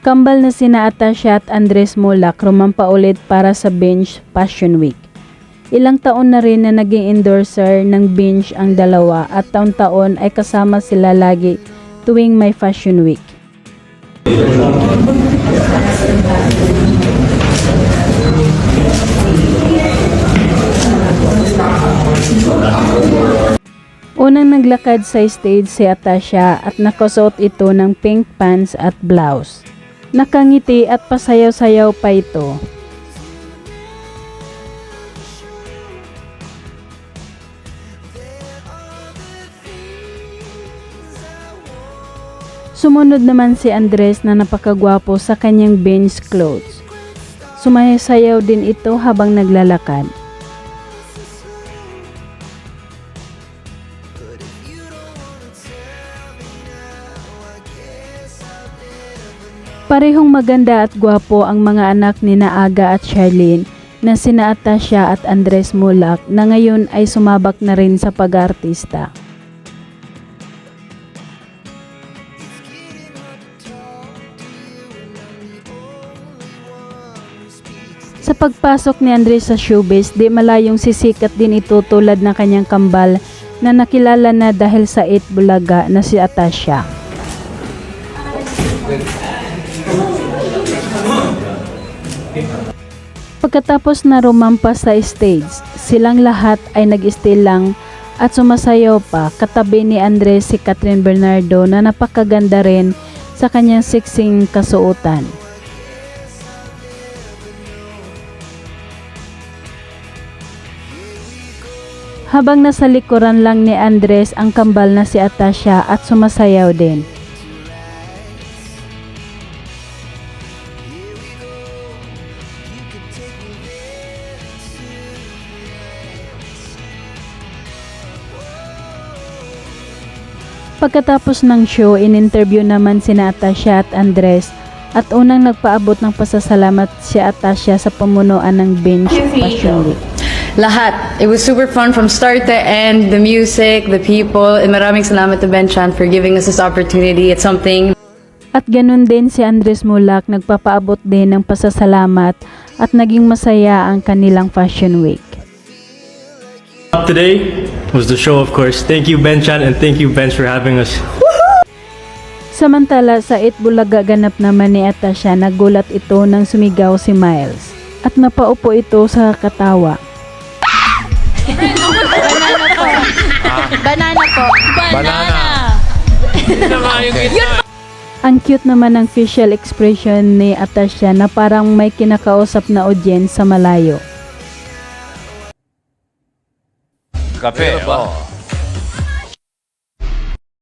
Kambal na sina Atasha at Andres Mulak rumampa ulit para sa Binge Fashion Week. Ilang taon na rin na naging endorser ng Binge ang dalawa at taon-taon ay kasama sila lagi tuwing may Fashion Week. Naglakad sa stage si Atasha at nakasuot ito ng pink pants at blouse. Nakangiti at pasayaw-sayaw pa ito. Sumunod naman si Andres na napakagwapo sa kanyang beige clothes. Sumayaw din ito habang naglalakad. Parehong maganda at gwapo ang mga anak ni Naaga at Charlene na sina Atasha at Andres Mulak na ngayon ay sumabak na rin sa pag-artista. Sa pagpasok ni Andres sa showbiz, di malayong sisikat din ito tulad ng kanyang kambal na nakilala na dahil sa It Bulaga na si Atasha. Pagkatapos na rumampa sa stage, silang lahat ay nag-stay lang at sumasayaw pa katabi ni Andres si Catherine Bernardo na napakaganda rin sa kanyang siksing kasuotan. Habang nasa likuran lang ni Andres ang kambal na si Atasha at sumasayaw din. Pagkatapos ng show, in-interview naman si Natasha at Andres at unang nagpaabot ng pasasalamat si Atasha sa pamunuan ng Binge Fashion Week. Lahat. It was super fun from start to end. The music, the people, and maraming salamat to Ben Chan for giving us this opportunity. It's something At ganun din si Andres Mulak nagpapaabot din ng pasasalamat at naging masaya ang kanilang Fashion Week. Up today was the show, of course. Thank you, Ben Chan, and thank you, Bench, for having us. Samantala sa Itbulaga ganap naman ni Atasha nagulat ito nang sumigaw si Miles at napaupo ito sa katawa. Banana po. Banana. Ang cute naman ng facial expression ni Atasha na parang may kinakausap na audience sa malayo. 카페예요.